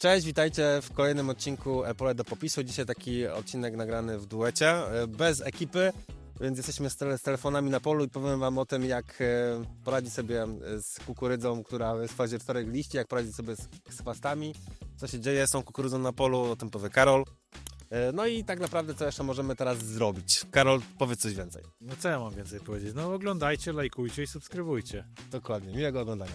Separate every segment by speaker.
Speaker 1: Cześć, witajcie w kolejnym odcinku e, Pole do popisu. Dzisiaj taki odcinek nagrany w duecie, e, bez ekipy, więc jesteśmy z, tele, z telefonami na polu i powiem Wam o tym, jak e, poradzić sobie z kukurydzą, która jest w fazie czterech liści, jak poradzić sobie z, z chwastami, co się dzieje z tą kukurydzą na polu, o tym powie Karol. No i tak naprawdę, co jeszcze możemy teraz zrobić? Karol, powiedz coś więcej.
Speaker 2: No co ja mam więcej powiedzieć? No oglądajcie, lajkujcie i subskrybujcie.
Speaker 1: Dokładnie, miłego oglądania.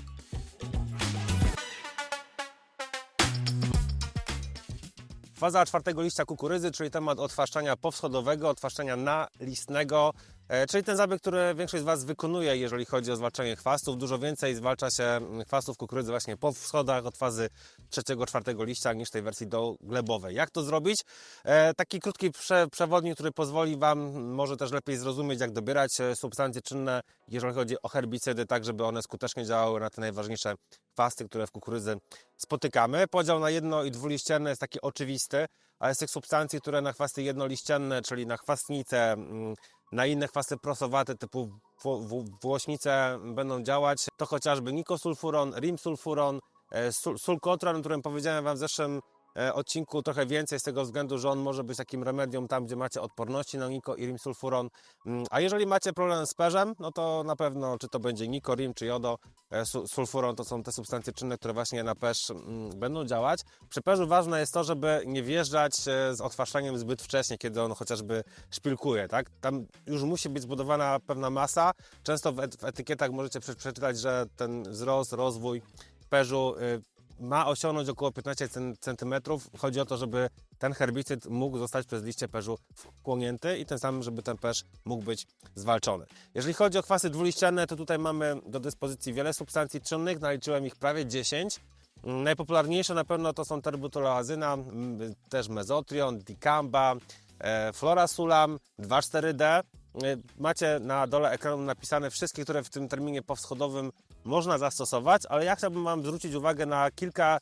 Speaker 1: Faza czwartego liścia kukurydzy, czyli temat odtwaszczania powschodowego, odtwaszczania nalistnego, czyli ten zabieg, który większość z Was wykonuje, jeżeli chodzi o zwalczanie chwastów. Dużo więcej zwalcza się mm, chwastów kukurydzy właśnie po wschodach od fazy trzeciego, czwartego liścia niż tej wersji doglebowej. Jak to zrobić? E, taki krótki prze, przewodnik, który pozwoli Wam może też lepiej zrozumieć, jak dobierać e, substancje czynne, jeżeli chodzi o herbicydy, tak żeby one skutecznie działały na te najważniejsze chwasty, które w kukurydzy spotykamy. Podział na jedno i dwuliścienne jest taki oczywisty, ale z tych substancji, które na chwasty jednoliścienne, czyli na chwastnice, mm, na inne chwasty prosowate typu wło- wło- włośnice będą działać, to chociażby nikosulfuron, rimsulfuron, e, sul- sulkotron, o którym powiedziałem Wam w zeszłym odcinku trochę więcej z tego względu, że on może być takim remedium tam, gdzie macie odporności na niko i rimsulfuron. Mm, A jeżeli macie problem z perzem, no to na pewno czy to będzie niko, rim czy jodo, e, su- sulfuron to są te substancje czynne, które właśnie na perz mm, będą działać. Przy perzu ważne jest to, żeby nie wjeżdżać e, z otwaszczaniem zbyt wcześnie, kiedy on chociażby szpilkuje, tak? Tam już musi być zbudowana pewna masa. Często w, et- w etykietach możecie prze- przeczytać, że ten wzrost, rozwój perzu y, ma osiągnąć około 15 cen- centymetrów. Chodzi o to, żeby ten herbicyd mógł zostać przez liście perzu wchłonięty i tym samym, żeby ten perz mógł być zwalczony. Jeżeli chodzi o kwasy dwuliściane, to tutaj mamy do dyspozycji wiele substancji czynnych, naliczyłem ich prawie 10. Mm, Najpopularniejsze na pewno to są terbutoloazyna, mm, też mezotrion, dicamba, e, florasulam, 2,4-D. E, Macie na dole ekranu napisane wszystkie, które w tym terminie powschodowym można zastosować, ale ja chciałbym Wam zwrócić uwagę na kilka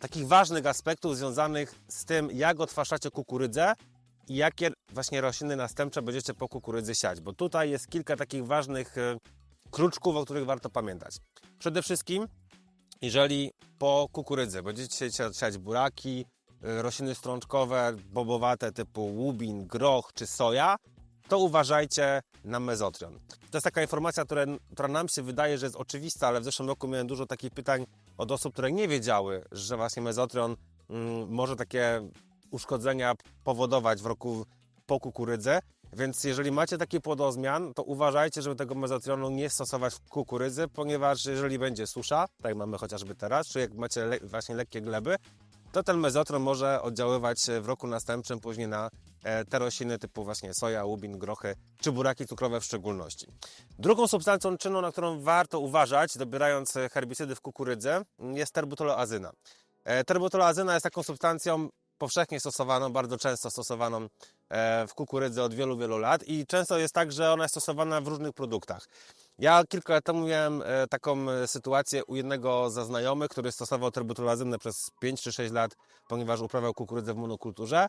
Speaker 1: takich ważnych aspektów związanych z tym, jak odtwarzacie kukurydzę i jakie właśnie rośliny następcze będziecie po kukurydzy siać, bo tutaj jest kilka takich ważnych e, kruczków, o których warto pamiętać. Przede wszystkim, jeżeli po kukurydzy będziecie siać- siać buraki, y, rośliny strączkowe, bobowate typu łubin, groch czy soja, to uważajcie na mezotrion. To jest taka informacja, która, która nam się wydaje, że jest oczywista, ale w zeszłym roku miałem dużo takich pytań od osób, które nie wiedziały, że właśnie mezotrion mm, może takie uszkodzenia powodować w roku po kukurydze. Więc jeżeli macie taki płodozmian, to uważajcie, żeby tego mezotrionu nie stosować w kukurydzy, ponieważ jeżeli będzie susza, tak mamy chociażby teraz, czy jak macie le właśnie lekkie gleby, to ten mezotron może oddziaływać w roku następczym później na te rośliny typu właśnie soja, łubin, grochy czy buraki cukrowe w szczególności. Drugą substancją czynną, na którą warto uważać, dobierając e, herbicydy w kukurydzy, m, jest terbutoloazyna. E, Terbutoloazyna jest taką substancją powszechnie stosowaną, bardzo często stosowaną e, w kukurydzy od wielu, wielu lat i często jest tak, że ona jest stosowana w różnych produktach. Ja kilka lat temu miałem e, taką e, sytuację u jednego ze znajomych, który stosował terbutolazynę przez 5 czy 6 lat, ponieważ uprawiał kukurydzę w monokulturze e,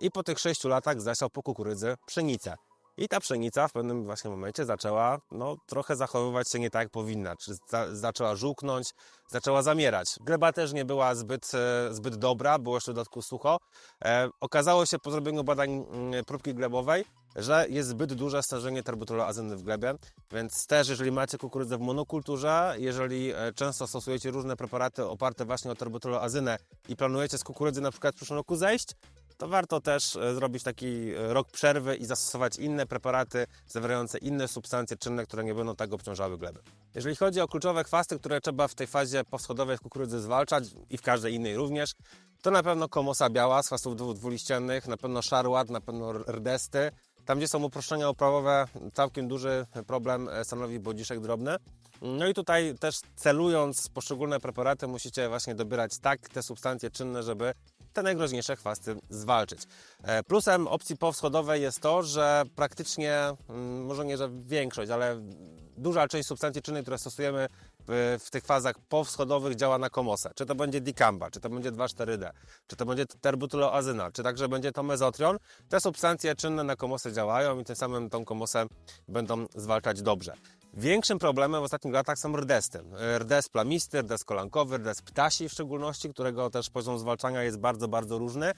Speaker 1: i po tych 6 latach zasiał po kukurydzy pszenicę. I ta pszenica w pewnym właśnie momencie zaczęła no, trochę zachowywać się nie tak jak powinna. Czy za, zaczęła żółknąć, zaczęła zamierać. Gleba też nie była zbyt, e, zbyt dobra, było jeszcze w dodatku sucho. E, okazało się po zrobieniu badań mm, próbki glebowej, że jest zbyt duże stężenie terbutoloazyny w glebie, więc też jeżeli macie kukurydzę w monokulturze, jeżeli e, często stosujecie różne preparaty oparte właśnie o terbutoloazynę i planujecie z kukurydzy na przykład w przyszłym roku zejść, to warto też e, zrobić taki e, rok przerwy i zastosować inne preparaty zawierające inne substancje czynne, które nie będą tak obciążały gleby. Jeżeli chodzi o kluczowe chwasty, które trzeba w tej fazie powschodowej w kukurydzy zwalczać i w każdej innej również, to na pewno komosa biała z chwastów dwu- dwuliściennych, na pewno szarłat, na pewno rdesty. Tam, gdzie są uproszczenia uprawowe, całkiem duży problem e, stanowi bodziszek drobny. No i tutaj też celując poszczególne preparaty musicie właśnie dobierać tak te substancje czynne, żeby te najgroźniejsze chwasty zwalczyć. E, Plusem opcji powschodowej jest to, że praktycznie, mm, może nie, że większość, ale duża część substancji czynnych, które stosujemy w, tych fazach powschodowych działa na komosę. Czy to będzie dicamba, czy to będzie 2,4-D, czy to będzie terbutyloazyna, czy także będzie to mezotrion. Te substancje czynne na komosę działają i tym samym tą komosę będą zwalczać dobrze. Większym problemem w ostatnich latach są rdesty. Rdes plamisty, rdes kolankowy, rdes ptasi w szczególności, którego też poziom zwalczania jest bardzo, bardzo różny.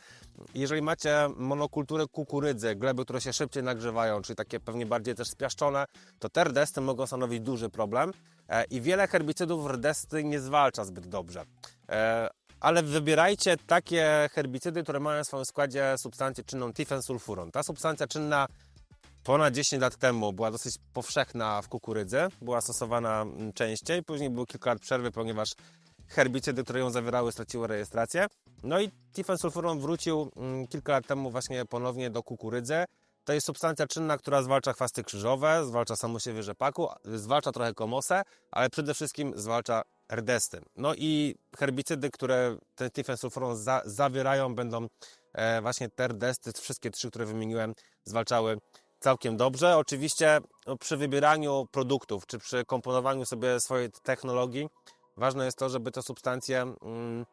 Speaker 1: Jeżeli macie monokulturę kukurydzy, gleby, które się szybciej nagrzewają, czyli takie pewnie bardziej też spiaszczone, to te rdesty mogą stanowić duży problem e, i wiele herbicydów rdesty nie zwalcza zbyt dobrze. E, Ale wybierajcie takie herbicydy, które mają w swoim składzie substancję czynną tifensulfuron. Ta substancja czynna ponad 10 lat temu była dosyć powszechna w kukurydzy, była stosowana mm, częściej, później było kilka lat przerwy, ponieważ herbicydy, które ją zawierały, straciły rejestrację. No i tifensulfuron wrócił mm, kilka lat temu właśnie ponownie do kukurydzy. To jest substancja czynna, która zwalcza chwasty krzyżowe, zwalcza samosiewy rzepaku, zwalcza trochę komosę, ale przede wszystkim zwalcza rdesty. No i herbicydy, które ten tifensulfuron za, zawierają, będą e, właśnie te rdesty, wszystkie trzy, które wymieniłem, zwalczały całkiem dobrze. Oczywiście no, przy wybieraniu produktów, czy przy komponowaniu sobie swojej technologii, ważne jest to, żeby te substancje mm,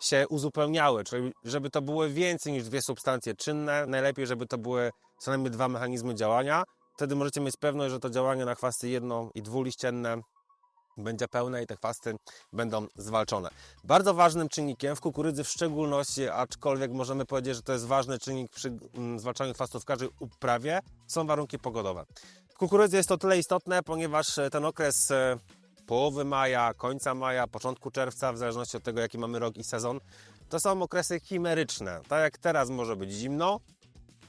Speaker 1: się uzupełniały, czyli żeby to były więcej niż dwie substancje czynne. Najlepiej, żeby to były co najmniej dwa mechanizmy działania. Wtedy możecie mieć pewność, że to działanie na chwasty jedno- i dwuliścienne będzie pełne i te chwasty będą zwalczone. Bardzo ważnym czynnikiem w kukurydzy w szczególności, aczkolwiek możemy powiedzieć, że to jest ważny czynnik przy mm, zwalczaniu chwastów w każdej uprawie, są warunki pogodowe. W kukurydzy jest to tyle istotne, ponieważ e, ten okres e, połowy maja, końca maja, początku czerwca, w zależności od tego, jaki mamy rok i sezon, to są okresy chimeryczne. Tak jak teraz może być zimno,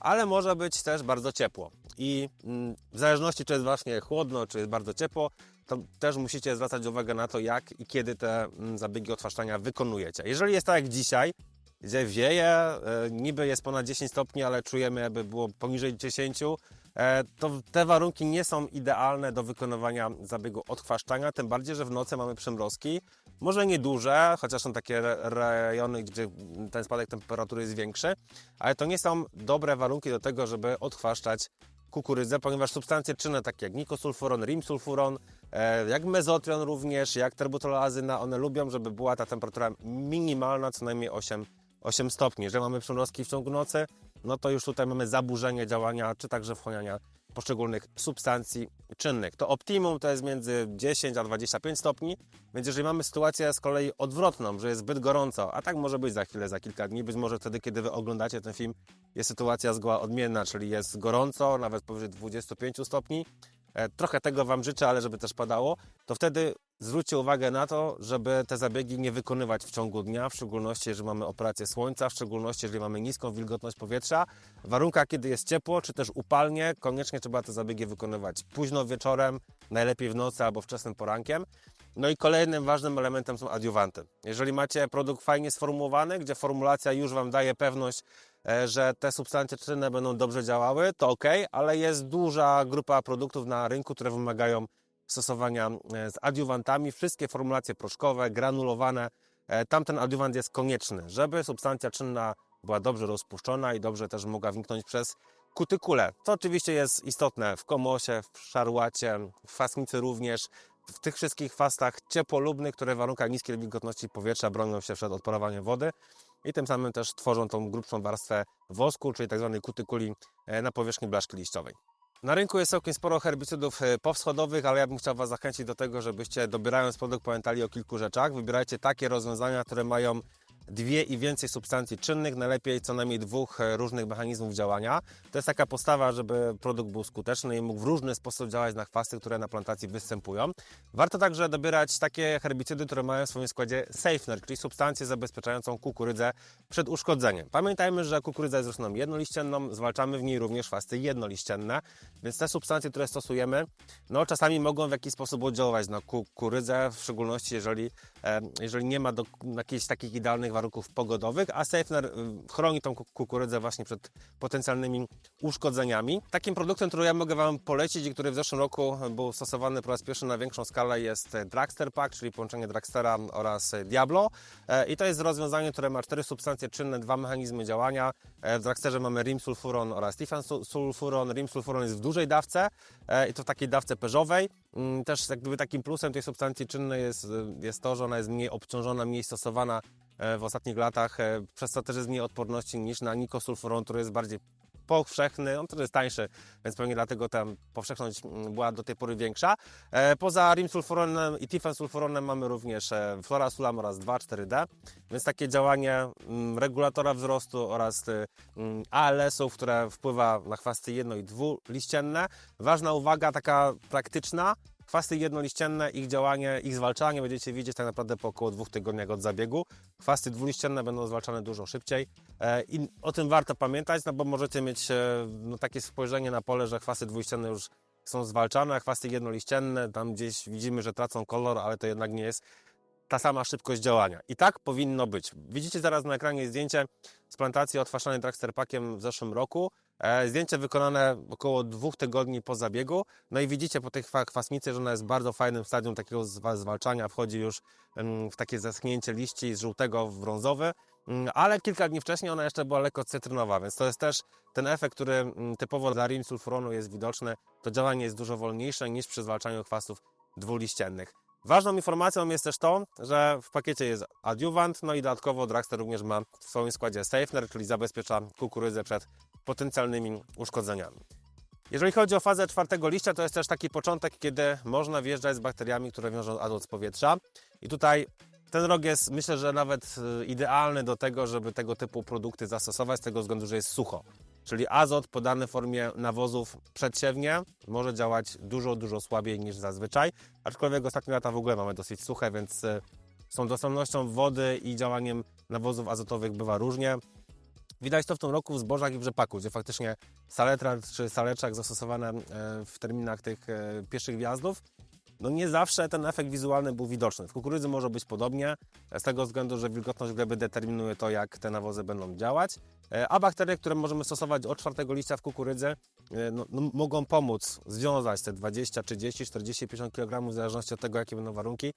Speaker 1: ale może być też bardzo ciepło. I mm, w zależności, czy jest właśnie chłodno, czy jest bardzo ciepło, to też musicie zwracać uwagę na to, jak i kiedy te mm, zabiegi odchwaszczania wykonujecie. Jeżeli jest tak jak dzisiaj, gdzie wieje, e, niby jest ponad 10 stopni, ale czujemy, jakby było poniżej 10, e, to te warunki nie są idealne do wykonywania zabiegu odchwaszczania, tym bardziej, że w nocy mamy przymrozki. Może nieduże, chociaż są takie re- rejony, gdzie ten spadek temperatury jest większy, ale to nie są dobre warunki do tego, żeby odchwaszczać kukurydzę, ponieważ substancje czynne takie jak nikosulfuron, rimsulfuron, e, jak mezotrion również, jak terbutolazyna, one lubią, żeby była ta temperatura minimalna, co najmniej 8, 8 stopni. Jeżeli mamy przymrozki w ciągu nocy, no to już tutaj mamy zaburzenie działania, czy także wchłaniania poszczególnych substancji czynnych. To optimum to jest między 10 a 25 stopni, więc jeżeli mamy sytuację z kolei odwrotną, że jest zbyt gorąco, a tak może być za chwilę, za kilka dni, być może wtedy, kiedy Wy oglądacie ten film, jest sytuacja zgoła odmienna, czyli jest gorąco, nawet powyżej 25 stopni, e, trochę tego Wam życzę, ale żeby też padało, to wtedy zwróćcie uwagę na to, żeby te zabiegi nie wykonywać w ciągu dnia, w szczególności jeżeli mamy operację słońca, w szczególności jeżeli mamy niską wilgotność powietrza. W warunkach, kiedy jest ciepło, czy też upalnie, koniecznie trzeba te zabiegi wykonywać późno wieczorem, najlepiej w nocy albo wczesnym porankiem. No i kolejnym ważnym elementem są adiuwanty. Jeżeli macie produkt fajnie sformułowany, gdzie formulacja już Wam daje pewność, e, że te substancje czynne będą dobrze działały, to ok, ale jest duża grupa produktów na rynku, które wymagają stosowania e, z adiuwantami. Wszystkie formulacje proszkowe, granulowane, e, tamten adiuwant jest konieczny, żeby substancja czynna była dobrze rozpuszczona i dobrze też mogła wniknąć przez kutykulę. To oczywiście jest istotne w komosie, w szarłacie, w fasnicy również, w tych wszystkich fastach ciepłolubnych, które w warunkach niskiej wilgotności powietrza bronią się przed odparowaniem wody i tym samym też tworzą tą grubszą warstwę wosku, czyli tzw. kutykuli e, na powierzchni blaszki liściowej. Na rynku jest całkiem sporo herbicydów e, powschodowych, ale ja bym chciał Was zachęcić do tego, żebyście dobierając produkt pamiętali o kilku rzeczach. Wybierajcie takie rozwiązania, które mają dwie i więcej substancji czynnych, najlepiej co najmniej dwóch e, różnych mechanizmów działania. To jest taka postawa, żeby produkt był skuteczny i mógł w różny sposób działać na chwasty, które na plantacji występują. Warto także dobierać takie herbicydy, które mają w swoim składzie safener, czyli substancję zabezpieczającą kukurydzę przed uszkodzeniem. Pamiętajmy, że kukurydza jest rośliną jednoliścienną, zwalczamy w niej również chwasty jednoliścienne, więc te substancje, które stosujemy, no czasami mogą w jakiś sposób oddziaływać na kukurydzę, w szczególności jeżeli, e, jeżeli nie ma do, jakichś takich idealnych warunków pogodowych, a Safener y, chroni tą ku- kukurydzę właśnie przed potencjalnymi uszkodzeniami. Takim produktem, który ja mogę Wam polecić i który w zeszłym roku był stosowany po raz pierwszy na większą skalę jest Dragster Pack, czyli połączenie Dragstera oraz Diablo. E, I to jest rozwiązanie, które ma cztery substancje czynne, dwa mechanizmy działania. E, W Dragsterze mamy rimsulfuron oraz tifensulfuron. Rimsulfuron jest w dużej dawce e, i to w takiej dawce peżowej. Mm, Też jakby takim plusem tej substancji czynnej jest, jest to, że ona jest mniej obciążona, mniej stosowana w ostatnich latach, e, przez co też jest mniej odporności niż na nikosulfuron, który jest bardziej powszechny, on też jest tańszy, więc pewnie dlatego tam powszechność mm, była do tej pory większa. E, Poza rimsulfuronem i tifensulfuronem mamy również e, florasulam oraz 2,4-D, więc takie działanie mm, regulatora wzrostu oraz y, mm, ALS-ów, które wpływa na chwasty jedno- i dwuliścienne. Ważna uwaga, taka praktyczna, Chwasty jednoliścienne, ich działanie, ich zwalczanie będziecie widzieć tak naprawdę po około dwóch tygodniach od zabiegu. Chwasty dwuliścienne będą zwalczane dużo szybciej e, i o tym warto pamiętać, no bo możecie mieć e, no, takie spojrzenie na pole, że chwasty dwuliścienne już są zwalczane, a chwasty jednoliścienne tam gdzieś widzimy, że tracą kolor, ale to jednak nie jest ta sama szybkość działania. I tak powinno być. Widzicie zaraz na ekranie zdjęcie z plantacji odfaszanej Traxterpackiem w zeszłym roku. E, Zdjęcie wykonane około dwóch tygodni po zabiegu. No i widzicie po tej kwasnicy, że ona jest w bardzo fajnym stadium takiego zwa- zwalczania. Wchodzi już w takie zaschnięcie liści z żółtego w brązowy. Mm, Ale kilka dni wcześniej ona jeszcze była lekko cytrynowa, więc to jest też ten efekt, który mm, typowo dla rim sulfuronu jest widoczny. To działanie jest dużo wolniejsze niż przy zwalczaniu chwastów dwuliściennych. Ważną informacją jest też to, że w pakiecie jest adiuwant, no i dodatkowo Dragster również ma w swoim składzie Safener, czyli zabezpiecza kukurydzę przed potencjalnymi uszkodzeniami. Jeżeli chodzi o fazę czwartego liścia, to jest też taki początek, kiedy można wjeżdżać z bakteriami, które wiążą azot z powietrza. I tutaj ten rok jest, myślę, że nawet y, idealny do tego, żeby tego typu produkty zastosować, z tego względu, że jest sucho. Czyli azot podany w formie nawozów przedsiewnie może działać dużo, dużo słabiej niż zazwyczaj. Aczkolwiek ostatnie lata w ogóle mamy dosyć suche, więc y, z tą dostępnością wody i działaniem nawozów azotowych bywa różnie. Widać to w tym roku w zbożach i w rzepaku, gdzie faktycznie saletra czy saleczak zastosowane e, w terminach tych e, pierwszych wjazdów, no nie zawsze ten efekt wizualny był widoczny. W kukurydzy może być podobnie, e, z tego względu, że wilgotność gleby determinuje to, jak te nawozy będą działać, a bakterie, które możemy stosować od czwartego liścia w kukurydzy, no, no, mogą pomóc związać te 20, 30, 40, 50 kg w zależności od tego, jakie będą warunki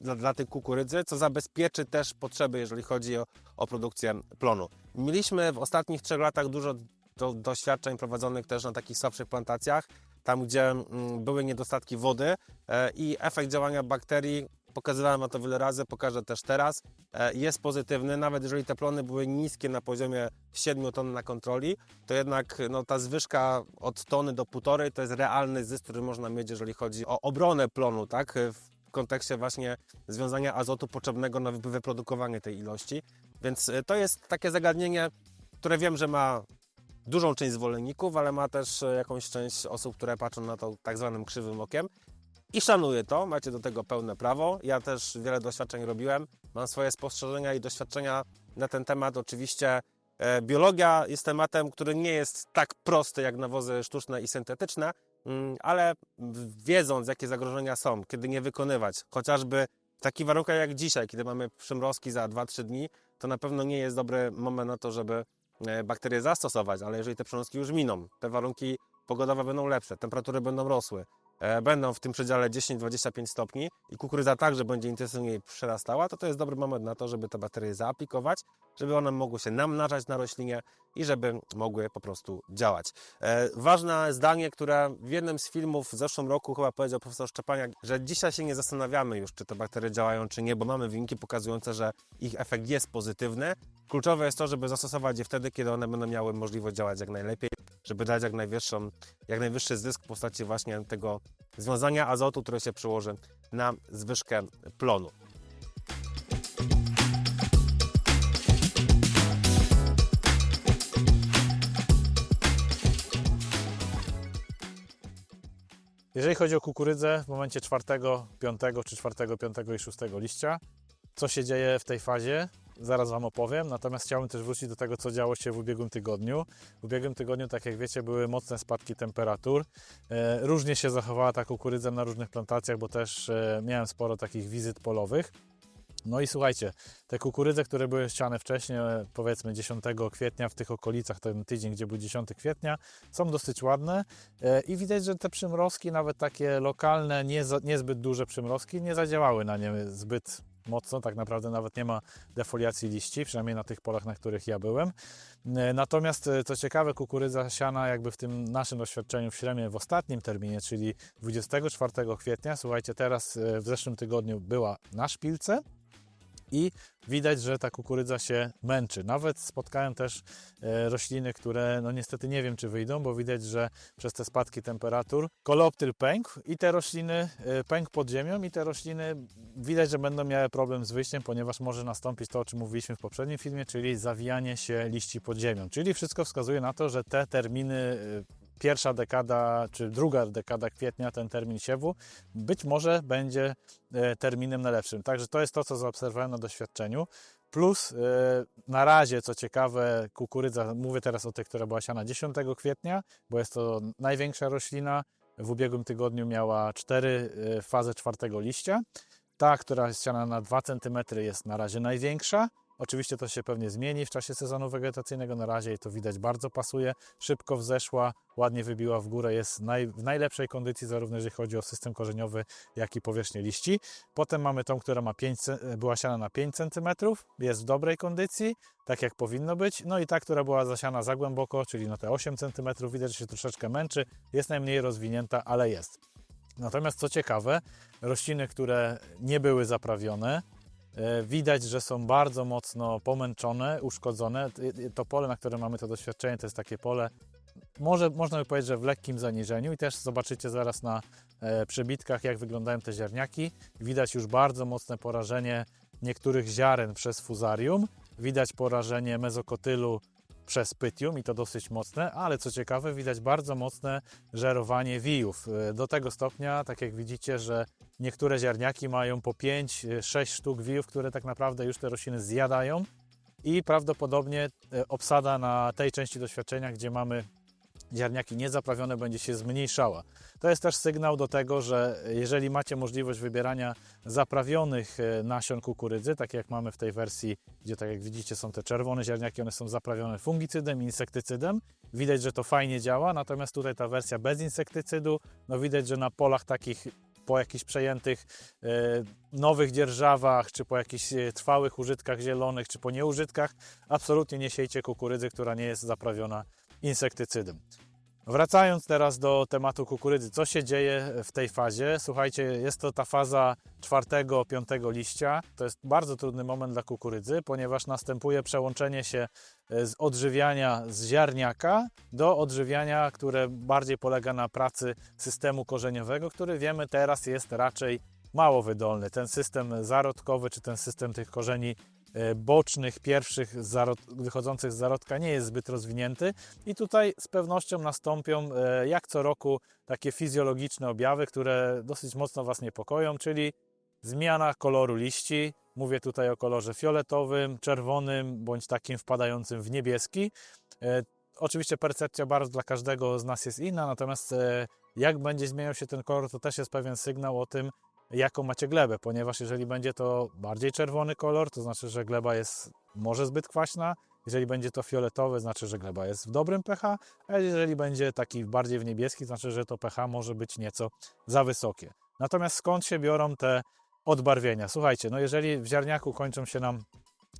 Speaker 1: dla, dla tej kukurydzy, co zabezpieczy też potrzeby, jeżeli chodzi o, o produkcję plonu. Mieliśmy w ostatnich trzech latach dużo do, doświadczeń prowadzonych też na takich słabszych plantacjach, tam gdzie mm, były niedostatki wody e, i efekt działania bakterii, pokazywałem na to wiele razy, pokażę też teraz, e, jest pozytywny, nawet jeżeli te plony były niskie na poziomie 7 ton na kontroli, to jednak no, ta zwyżka od tony do półtorej to jest realny zysk, który można mieć, jeżeli chodzi o obronę plonu, tak? W kontekście właśnie związania azotu potrzebnego na wy- wyprodukowanie tej ilości. Więc e, to jest takie zagadnienie, które wiem, że ma dużą część zwolenników, ale ma też e, jakąś część osób, które patrzą na to tak zwanym krzywym okiem. I szanuję to, macie do tego pełne prawo. Ja też wiele doświadczeń robiłem, mam swoje spostrzeżenia i doświadczenia na ten temat. Oczywiście e, biologia jest tematem, który nie jest tak prosty jak nawozy sztuczne i syntetyczne, ale w- wiedząc, jakie zagrożenia są, kiedy nie wykonywać, chociażby w takich warunkach jak dzisiaj, kiedy mamy przymrozki za 2-3 dni, to na pewno nie jest dobry moment na to, żeby e, bakterie zastosować, ale jeżeli te przymrozki już miną, te warunki pogodowe będą lepsze, temperatury będą rosły, będą w tym przedziale 10-25 stopni i kukurydza także będzie intensywniej przerastała, to to jest dobry moment na to, żeby te bakterie zaaplikować, żeby one mogły się namnażać na roślinie i żeby mogły po prostu działać. E, ważne zdanie, które w jednym z filmów w zeszłym roku chyba powiedział profesor Szczepaniak, że dzisiaj się nie zastanawiamy już, czy te bakterie działają, czy nie, bo mamy wyniki pokazujące, że ich efekt jest pozytywny. Kluczowe jest to, żeby zastosować je wtedy, kiedy one będą miały możliwość działać jak najlepiej, żeby dać jak, najwyższą, jak najwyższy zysk w postaci właśnie tego związania azotu, które się przełoży na zwyżkę plonu.
Speaker 2: Jeżeli chodzi o kukurydzę w momencie czwartego, piątego czy czwartego, piątego i szóstego liścia, co się dzieje w tej fazie, zaraz Wam opowiem. Natomiast chciałbym też wrócić do tego, co działo się w ubiegłym tygodniu. W ubiegłym tygodniu, tak jak wiecie, były mocne spadki temperatur. E, różnie się zachowała ta kukurydza na różnych plantacjach, bo też e, miałem sporo takich wizyt polowych. No i słuchajcie, te kukurydze, które były ściane wcześniej, e, powiedzmy 10 kwietnia, w tych okolicach, ten tydzień, gdzie był 10 kwietnia, są dosyć ładne i widać, że te przymrozki, nawet takie lokalne, niezbyt duże przymrozki, nie zadziałały na nie zbyt mocno. Tak naprawdę nawet nie ma defoliacji liści, przynajmniej na tych polach, na których ja byłem. E, Natomiast, e, co ciekawe, kukurydza siana jakby w tym naszym doświadczeniu w Śremie w ostatnim terminie, czyli 24 kwietnia, słuchajcie, teraz e, w zeszłym tygodniu była na szpilce, i widać, że ta kukurydza się męczy. Nawet spotkałem też e, rośliny, które no niestety nie wiem, czy wyjdą, bo widać, że przez te spadki temperatur koloptyl pękł i te rośliny e, pękł pod ziemią i te rośliny widać, że będą miały problem z wyjściem, ponieważ może nastąpić to, o czym mówiliśmy w poprzednim filmie, czyli zawijanie się liści pod ziemią. Czyli wszystko wskazuje na to, że te terminy e, pierwsza dekada czy druga dekada kwietnia, ten termin siewu, być może będzie e, terminem najlepszym. Także to jest to, co zaobserwowałem na doświadczeniu. Plus e, na razie, co ciekawe, kukurydza, mówię teraz o tej, która była siana 10 kwietnia, bo jest to największa roślina. W ubiegłym tygodniu miała 4 fazę czwartego liścia. Ta, która jest siana na 2 cm jest na razie największa. Oczywiście to się pewnie zmieni w czasie sezonu wegetacyjnego. Na razie to widać bardzo pasuje. Szybko wzeszła, ładnie wybiła w górę. Jest naj, w najlepszej kondycji, zarówno jeżeli chodzi o system korzeniowy, jak i powierzchnię liści. Potem mamy tą, która ma 5, ce- była siana na 5 cm. Jest w dobrej kondycji, tak jak powinno być. No i ta, która była zasiana za głęboko, czyli na te 8 cm. Widać, że się troszeczkę męczy. Jest najmniej rozwinięta, ale jest. Natomiast co ciekawe, rośliny, które nie były zaprawione, widać, że są bardzo mocno pomęczone, uszkodzone. T- To pole, na którym mamy to doświadczenie, to jest takie pole, może można by powiedzieć, że w lekkim zaniżeniu i też zobaczycie zaraz na e, przebitkach, jak wyglądają te ziarniaki. Widać już bardzo mocne porażenie niektórych ziaren przez fuzarium. Widać porażenie mezokotylu przez pytium i to dosyć mocne, ale co ciekawe, widać bardzo mocne żerowanie wijów. E, Do tego stopnia, tak jak widzicie, że niektóre ziarniaki mają po 5-6 sztuk wijów, które tak naprawdę już te rośliny zjadają i prawdopodobnie e, obsada na tej części doświadczenia, gdzie mamy ziarniaki niezaprawione, będzie się zmniejszała. To jest też sygnał do tego, że jeżeli macie możliwość wybierania zaprawionych e, nasion kukurydzy, tak jak mamy w tej wersji, gdzie tak jak widzicie są te czerwone ziarniaki, one są zaprawione fungicydem insektycydem, widać, że to fajnie działa, natomiast tutaj ta wersja bez insektycydu, no widać, że na polach takich po jakichś przejętych e, nowych dzierżawach, czy po jakichś e, trwałych użytkach zielonych, czy po nieużytkach, absolutnie nie siejcie kukurydzy, która nie jest zaprawiona insektycydem. Wracając teraz do tematu kukurydzy, co się dzieje w tej fazie? Słuchajcie, jest to ta faza czwartego, piątego liścia. To jest bardzo trudny moment dla kukurydzy, ponieważ następuje przełączenie się e, z odżywiania z ziarniaka do odżywiania, które bardziej polega na pracy systemu korzeniowego, który wiemy teraz jest raczej mało wydolny. Ten system zarodkowy, czy ten system tych korzeni bocznych, pierwszych wychodzących z zarodka nie jest zbyt rozwinięty i tutaj z pewnością nastąpią e, jak co roku takie fizjologiczne objawy, które dosyć mocno Was niepokoją, czyli zmiana koloru liści. Mówię tutaj o kolorze fioletowym, czerwonym bądź takim wpadającym w niebieski. E, Oczywiście percepcja barw dla każdego z nas jest inna, natomiast e, jak będzie zmieniał się ten kolor, to też jest pewien sygnał o tym, jaką macie glebę, ponieważ jeżeli będzie to bardziej czerwony kolor, to znaczy, że gleba jest może zbyt kwaśna, jeżeli będzie to fioletowy, znaczy, że gleba jest w dobrym pH, a jeżeli będzie taki bardziej w niebieski, znaczy, że to pH może być nieco za wysokie. Natomiast skąd się biorą te odbarwienia? Słuchajcie, no jeżeli w ziarniaku kończą się nam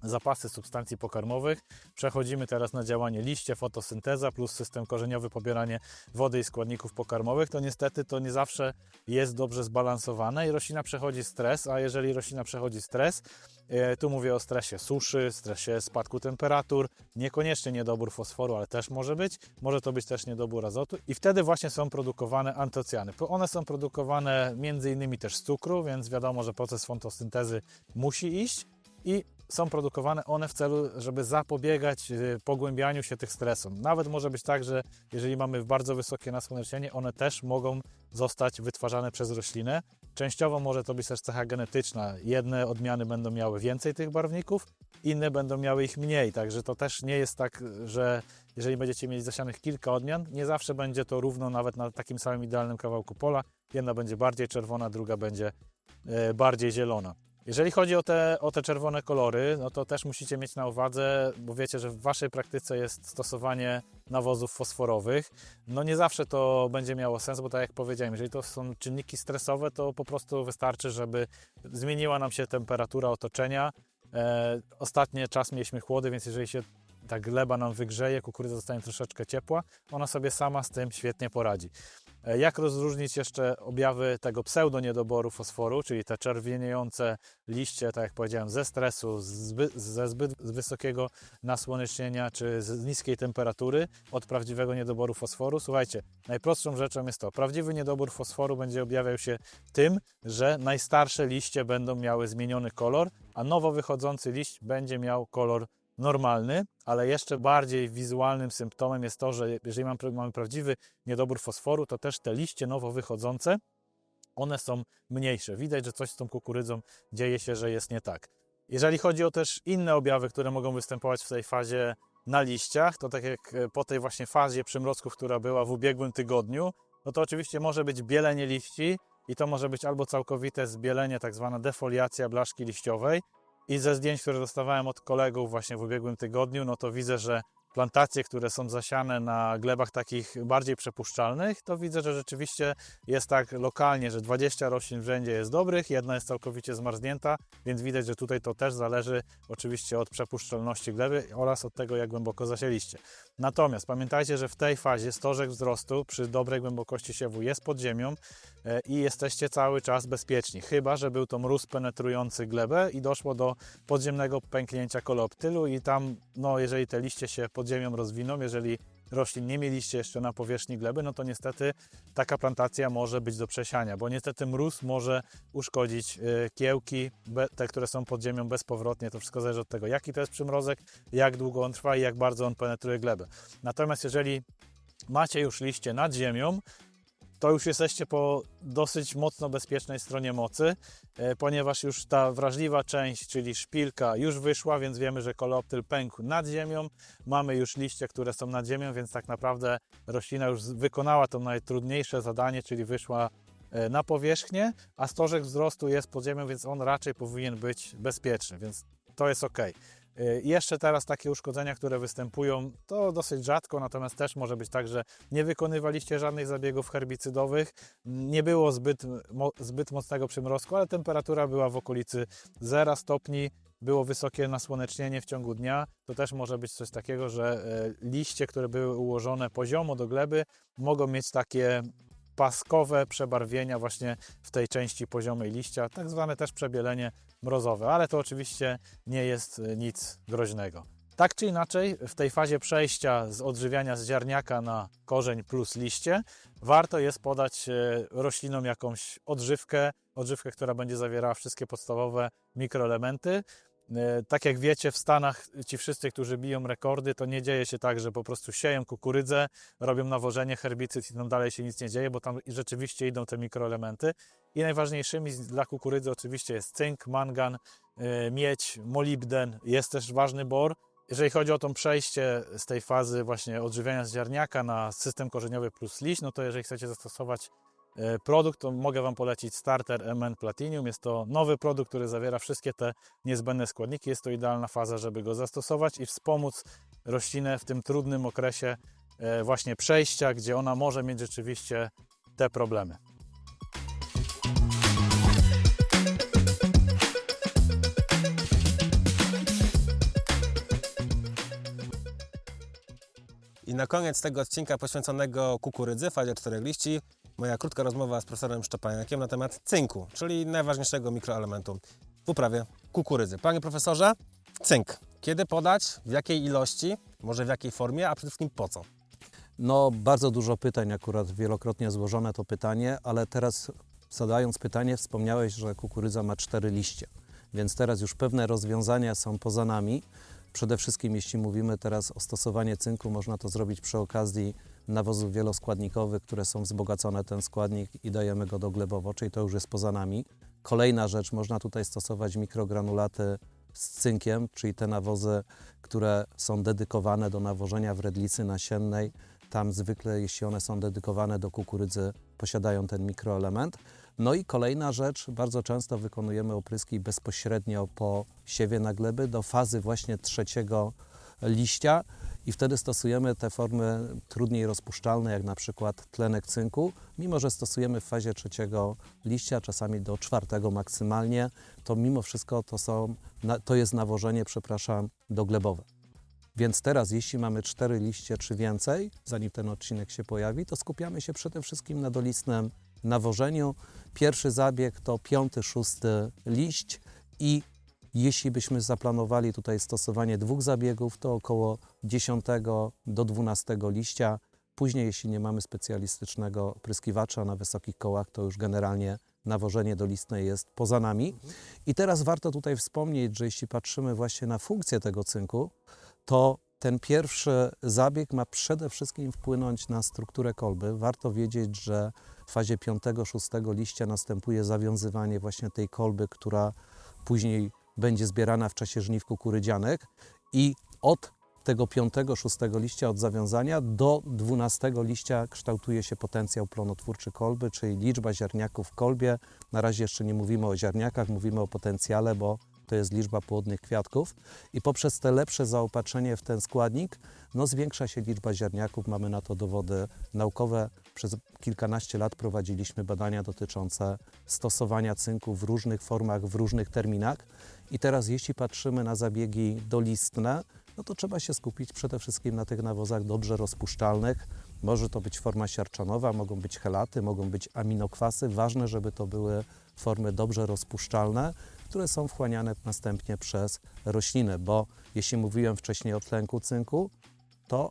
Speaker 2: zapasy substancji pokarmowych, przechodzimy teraz na działanie liście, fotosynteza plus system korzeniowy, pobieranie wody i składników pokarmowych, to niestety to nie zawsze jest dobrze zbalansowane i roślina przechodzi stres, a jeżeli roślina przechodzi stres, e, tu mówię o stresie suszy, stresie spadku temperatur, niekoniecznie niedobór fosforu, ale też może być, może to być też niedobór azotu. I wtedy właśnie są produkowane antocjany. One są produkowane między innymi też z cukru, więc wiadomo, że proces fotosyntezy musi iść i są produkowane one w celu, żeby zapobiegać y, pogłębianiu się tych stresów. Nawet może być tak, że jeżeli mamy bardzo wysokie nasłonecznienie, one też mogą zostać wytwarzane przez roślinę. Częściowo może to być też cecha genetyczna. Jedne odmiany będą miały więcej tych barwników, inne będą miały ich mniej. Także to też nie jest tak, że jeżeli będziecie mieli zasianych kilka odmian, nie zawsze będzie to równo nawet na takim samym idealnym kawałku pola. Jedna będzie bardziej czerwona, druga będzie e, bardziej zielona. Jeżeli chodzi o te, o te czerwone kolory, no to też musicie mieć na uwadze, bo wiecie, że w Waszej praktyce jest stosowanie nawozów fosforowych. No nie zawsze to będzie miało sens, bo tak jak powiedziałem, jeżeli to są czynniki stresowe, to po prostu wystarczy, żeby zmieniła nam się temperatura otoczenia. E, ostatnie czas mieliśmy chłody, więc jeżeli się ta gleba nam wygrzeje, kukurydza zostanie troszeczkę ciepła, ona sobie sama z tym świetnie poradzi. E, Jak rozróżnić jeszcze objawy tego pseudoniedoboru fosforu, czyli te czerwieniejące liście, tak jak powiedziałem, ze stresu, ze zbyt wysokiego nasłonecznienia czy z niskiej temperatury od prawdziwego niedoboru fosforu? Słuchajcie, najprostszą rzeczą jest to, prawdziwy niedobór fosforu będzie objawiał się tym, że najstarsze liście będą miały zmieniony kolor, a nowo wychodzący liść będzie miał kolor normalny, ale jeszcze bardziej wizualnym symptomem jest to, że jeżeli mam- mamy prawdziwy niedobór fosforu, to też te liście nowo wychodzące, one są mniejsze. Widać, że coś z tą kukurydzą dzieje się, że jest nie tak. Jeżeli chodzi o też inne objawy, które mogą występować w tej fazie na liściach, to tak jak e, po tej właśnie fazie przymrozków, która była w ubiegłym tygodniu, no to oczywiście może być bielenie liści i to może być albo całkowite zbielenie, tak zwana defoliacja blaszki liściowej, i ze zdjęć, które dostawałem od kolegów właśnie w ubiegłym tygodniu, no to widzę, że plantacje, które są zasiane na glebach takich bardziej przepuszczalnych, to widzę, że rzeczywiście jest tak lokalnie, że 20 roślin w rzędzie jest dobrych, jedna jest całkowicie zmarznięta, więc widać, że tutaj to też zależy oczywiście od przepuszczalności gleby oraz od tego, jak głęboko zasieliście. Natomiast pamiętajcie, że w tej fazie stożek wzrostu przy dobrej głębokości siewu jest pod ziemią e, i jesteście cały czas bezpieczni, chyba że był to mróz penetrujący glebę i doszło do podziemnego pęknięcia koleoptylu i tam, no jeżeli te liście się pod ziemią rozwiną, jeżeli roślin nie mieliście jeszcze na powierzchni gleby, no to niestety taka plantacja może być do przesiania, bo niestety mróz może uszkodzić e, kiełki, te, które są pod ziemią bezpowrotnie. To wszystko zależy od tego, jaki to jest przymrozek, jak długo on trwa i jak bardzo on penetruje glebę. Natomiast jeżeli macie już liście nad ziemią, to już jesteście po dosyć mocno bezpiecznej stronie mocy, e, ponieważ już ta wrażliwa część, czyli szpilka już wyszła, więc wiemy, że koleoptyl pękł nad ziemią. Mamy już liście, które są nad ziemią, więc tak naprawdę roślina już wykonała to najtrudniejsze zadanie, czyli wyszła e, na powierzchnię, a stożek wzrostu jest pod ziemią, więc on raczej powinien być bezpieczny, więc to jest ok. I Jeszcze teraz takie uszkodzenia, które występują, to dosyć rzadko, natomiast też może być tak, że nie wykonywaliście żadnych zabiegów herbicydowych, nie było zbyt, zbyt mocnego przymrozku, ale temperatura była w okolicy 0 stopni, było wysokie nasłonecznienie w ciągu dnia. To też może być coś takiego, że e, liście, które były ułożone poziomo do gleby, mogą mieć takie paskowe przebarwienia właśnie w tej części poziomej liścia, tak zwane też przebielenie mrozowe, ale to oczywiście nie jest e, nic groźnego. Tak czy inaczej, w tej fazie przejścia z odżywiania z ziarniaka na korzeń plus liście, warto jest podać e, roślinom jakąś odżywkę, odżywkę, która będzie zawierała wszystkie podstawowe mikroelementy. E, Tak jak wiecie, w Stanach ci wszyscy, którzy biją rekordy, to nie dzieje się tak, że po prostu sieją kukurydzę, robią nawożenie, herbicyd i tam dalej się nic nie dzieje, bo tam rzeczywiście idą te mikroelementy. I najważniejszymi dla kukurydzy oczywiście jest cynk, mangan, e, miedź, molibden, jest też ważny bor. Jeżeli chodzi o to przejście z tej fazy właśnie odżywiania z ziarniaka na system korzeniowy plus liść, no to jeżeli chcecie zastosować produkt, to mogę Wam polecić Starter MN Platinum. Jest to nowy produkt, który zawiera wszystkie te niezbędne składniki. Jest to idealna faza, żeby go zastosować i wspomóc roślinę w tym trudnym okresie e, właśnie przejścia, gdzie ona może mieć rzeczywiście te problemy.
Speaker 1: I na koniec tego odcinka poświęconego kukurydzy, fazie czterech liści, moja krótka rozmowa z profesorem Szczepaniakiem na temat cynku, czyli najważniejszego mikroelementu w uprawie kukurydzy. Panie profesorze, cynk. Kiedy podać, w jakiej ilości, może w jakiej formie, a przede wszystkim po co?
Speaker 3: No, bardzo dużo pytań, akurat wielokrotnie złożone to pytanie, ale teraz zadając pytanie, wspomniałeś, że kukurydza ma cztery liście, więc teraz już pewne rozwiązania są poza nami. Przede wszystkim, jeśli mówimy teraz o stosowaniu cynku, można to zrobić przy okazji nawozów wieloskładnikowych, które są wzbogacone ten składnik i dajemy go do glebowo, czyli to już jest poza nami. Kolejna rzecz, można tutaj stosować mikrogranulaty z cynkiem, czyli te nawozy, które są dedykowane do nawożenia wredlicy nasiennej. Tam zwykle, jeśli one są dedykowane do kukurydzy, posiadają ten mikroelement. No i kolejna rzecz, bardzo często wykonujemy opryski bezpośrednio po siewie na gleby do fazy właśnie trzeciego liścia i wtedy stosujemy te formy trudniej rozpuszczalne, jak na przykład tlenek cynku. Mimo, że stosujemy w fazie trzeciego liścia, czasami do czwartego maksymalnie, to mimo wszystko to, są, to jest nawożenie, przepraszam, doglebowe. Więc teraz, jeśli mamy cztery liście czy więcej, zanim ten odcinek się pojawi, to skupiamy się przede wszystkim na dolistnym nawożeniu. Pierwszy zabieg to piąty, szósty liść i jeśli byśmy zaplanowali tutaj stosowanie dwóch zabiegów, to około 10 do 12 liścia. Później, jeśli nie mamy specjalistycznego pryskiwacza na wysokich kołach, to już generalnie nawożenie dolistne jest poza nami. I teraz warto tutaj wspomnieć, że jeśli patrzymy właśnie na funkcję tego cynku, to ten pierwszy zabieg ma przede wszystkim wpłynąć na strukturę kolby. Warto wiedzieć, że w fazie 5-6 liścia następuje zawiązywanie właśnie tej kolby, która później będzie zbierana w czasie żniw kukurydzianek i od tego 5-6 liścia od zawiązania do 12 liścia kształtuje się potencjał plonotwórczy kolby, czyli liczba ziarniaków w kolbie. Na razie jeszcze nie mówimy o ziarniakach, mówimy o potencjale, bo to jest liczba płodnych kwiatków i poprzez te lepsze zaopatrzenie w ten składnik no, zwiększa się liczba ziarniaków. Mamy na to dowody naukowe. Przez kilkanaście lat prowadziliśmy badania dotyczące stosowania cynku w różnych formach, w różnych terminach. I teraz jeśli patrzymy na zabiegi dolistne, no to trzeba się skupić przede wszystkim na tych nawozach dobrze rozpuszczalnych. Może to być forma siarczanowa, mogą być helaty, mogą być aminokwasy. Ważne, żeby to były formy dobrze rozpuszczalne, które są wchłaniane następnie przez rośliny, bo jeśli mówiłem wcześniej o tlenku cynku, to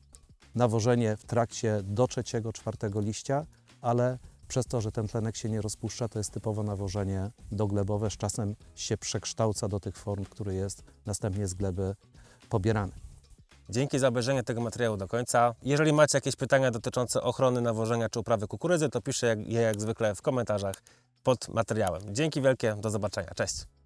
Speaker 3: nawożenie w trakcie do trzeciego, czwartego liścia, ale przez to, że ten tlenek się nie rozpuszcza, to jest typowo nawożenie doglebowe. Z czasem się przekształca do tych form, które jest następnie z gleby pobierany.
Speaker 1: Dzięki za obejrzenie tego materiału do końca. Jeżeli macie jakieś pytania dotyczące ochrony nawożenia czy uprawy kukurydzy, to piszę je jak zwykle w komentarzach pod materiałem. Dzięki wielkie, do zobaczenia. Cześć!